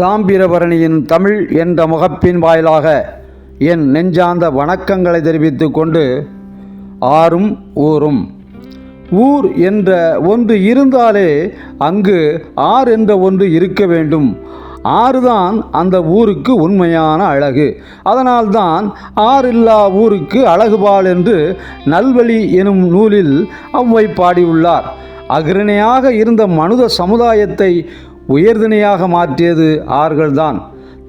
தாம்பிரபரணியின் தமிழ் என்ற முகப்பின் வாயிலாக என் நெஞ்சார்ந்த வணக்கங்களை தெரிவித்து கொண்டு ஆறும் ஊரும். ஊர் என்ற ஒன்று இருந்தாலே அங்கு ஆறு என்ற ஒன்று இருக்க வேண்டும். ஆறுதான் அந்த ஊருக்கு உண்மையான அழகு. அதனால்தான் ஆறில்லா ஊருக்கு அழகுபால் என்று நல்வழி எனும் நூலில் அவ்வை பாடியுள்ளார். அகிரணையாக இருந்த மனித சமுதாயத்தை உயர்தினையாக மாற்றியது ஆறுகள்தான்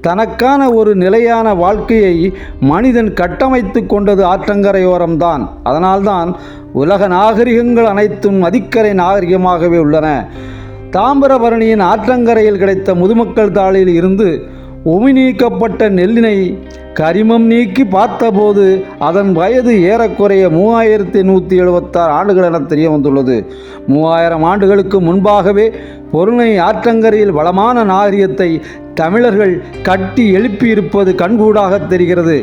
தனக்கான ஒரு நிலையான வாழ்க்கையை மனிதன் கட்டமைத்து கொண்டது ஆற்றங்கரையோரம்தான். அதனால்தான் உலக நாகரிகங்கள் அனைத்தும் நதிக்கரை நாகரிகமாகவே உள்ளன. தாமிரபரணியின் ஆற்றங்கரையில் கிடைத்த முதுமக்கள் தாளில் இருந்து உமி நீக்கப்பட்ட நெல்லினை கரிமம் நீக்கி பார்த்தபோது அதன் வயது ஏறக்குறைய மூவாயிரத்தி நூற்றி எழுபத்தாறு ஆண்டுகள் என தெரிய வந்துள்ளது மூவாயிரம் ஆண்டுகளுக்கு முன்பாகவே பொருணை ஆற்றங்கரையில் வளமான நாகரிகத்தை தமிழர்கள் கட்டி எழுப்பியிருப்பது கண்கூடாக தெரிகிறது.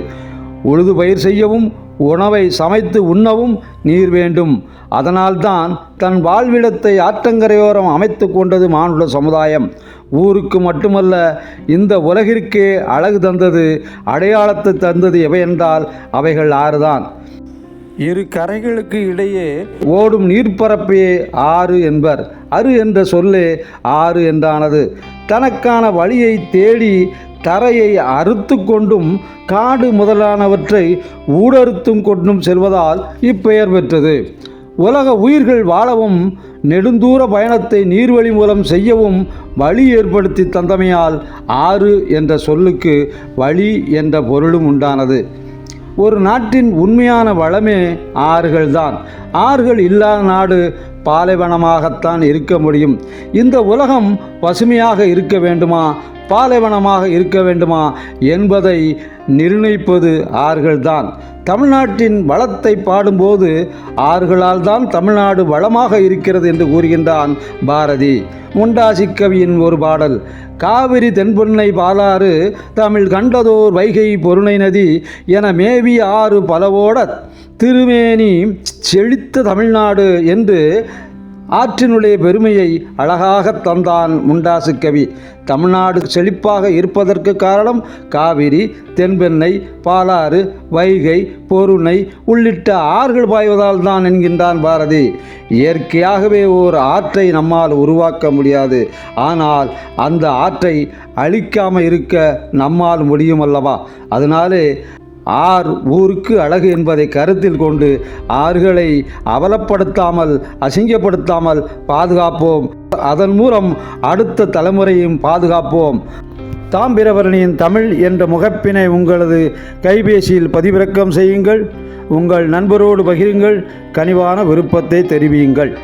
உழுது பயிர் செய்யவும் உணவை சமைத்து உண்ணவும் நீர் வேண்டும். அதனால்தான் தன் வாழ்விடத்தை ஆற்றங்கரையோரம் அமைத்து கொண்டது மானுட சமுதாயம். ஊருக்கு மட்டுமல்ல இந்த உலகிற்கே அழகு தந்தது அடையாளத்தை தந்தது எவையென்றால் அவைகள் ஆறுதான். இரு கரைகளுக்கு இடையே ஓடும் நீர்ப்பரப்பையே ஆறு என்பர். அரு என்ற சொல்லே ஆறு என்றானது. தனக்கான வழியை தேடி தரையை அறுத்து கொண்டும் காடு முதலானவற்றை ஊடறுத்தும் கொண்டும் செல்வதால் இப்பெயர் பெற்றது. உலக உயிர்கள் வாழவும் நெடுந்தூர பயணத்தை நீர்வழி மூலம் செய்யவும் வழி ஏற்படுத்தி தந்தமையால் ஆறு என்ற சொல்லுக்கு வழி என்ற பொருளும் உண்டானது. ஒரு நாட்டின் உண்மையான வளமே ஆறுகள்தான். ஆறுகள் இல்லாத நாடு பாலைவனமாகத்தான் இருக்க முடியும். இந்த உலகம் பசுமையாக இருக்க வேண்டுமா? பாலைவனமாக இருக்க வேண்டுமா என்பதை நிர்ணயிப்பது ஆறுகள்தான் தமிழ்நாட்டின் வளத்தை பாடும்போது ஆறுகளால் தான் தமிழ்நாடு வளமாக இருக்கிறது என்று கூறுகின்றான் பாரதி. முண்டாசி கவியின் ஒரு பாடல் காவிரி தென்பொன்னை பாலாறு தமிழ் கண்டதோர் வைகை பொருணை நதி என மேவி ஆறு பலவோட திருமேனி செழித்த தமிழ்நாடு என்று ஆற்றினுடைய பெருமையை அழகாக தந்தான் முண்டாசு கவி. தமிழ்நாடு செழிப்பாக இருப்பதற்கு காரணம் காவிரி தென்பெண்ணை பாலாறு வைகை பொருணை உள்ளிட்ட ஆறுகள் பாய்வதால் தான் என்கின்றான் பாரதி. இயற்கையாகவே ஓர் ஆற்றை நம்மால் உருவாக்க முடியாது. ஆனால் அந்த ஆற்றை அழிக்காமல் இருக்க நம்மால் முடியும் அல்லவா? அதனாலே ஆர் ஊருக்கு அழகு என்பதை கருத்தில் கொண்டு ஆறுகளை அவலப்படுத்தாமல் அசிங்கப்படுத்தாமல் பாதுகாப்போம். அதன் மூலம் அடுத்த தலைமுறையும் பாதுகாப்போம். தாம்பிரவரணியின் தமிழ் என்ற முகப்பினை உங்களது கைபேசியில் பதிவிறக்கம் செய்யுங்கள். உங்கள் நண்பரோடு பகிருங்கள். கனிவான விருப்பத்தை தெரிவியுங்கள்.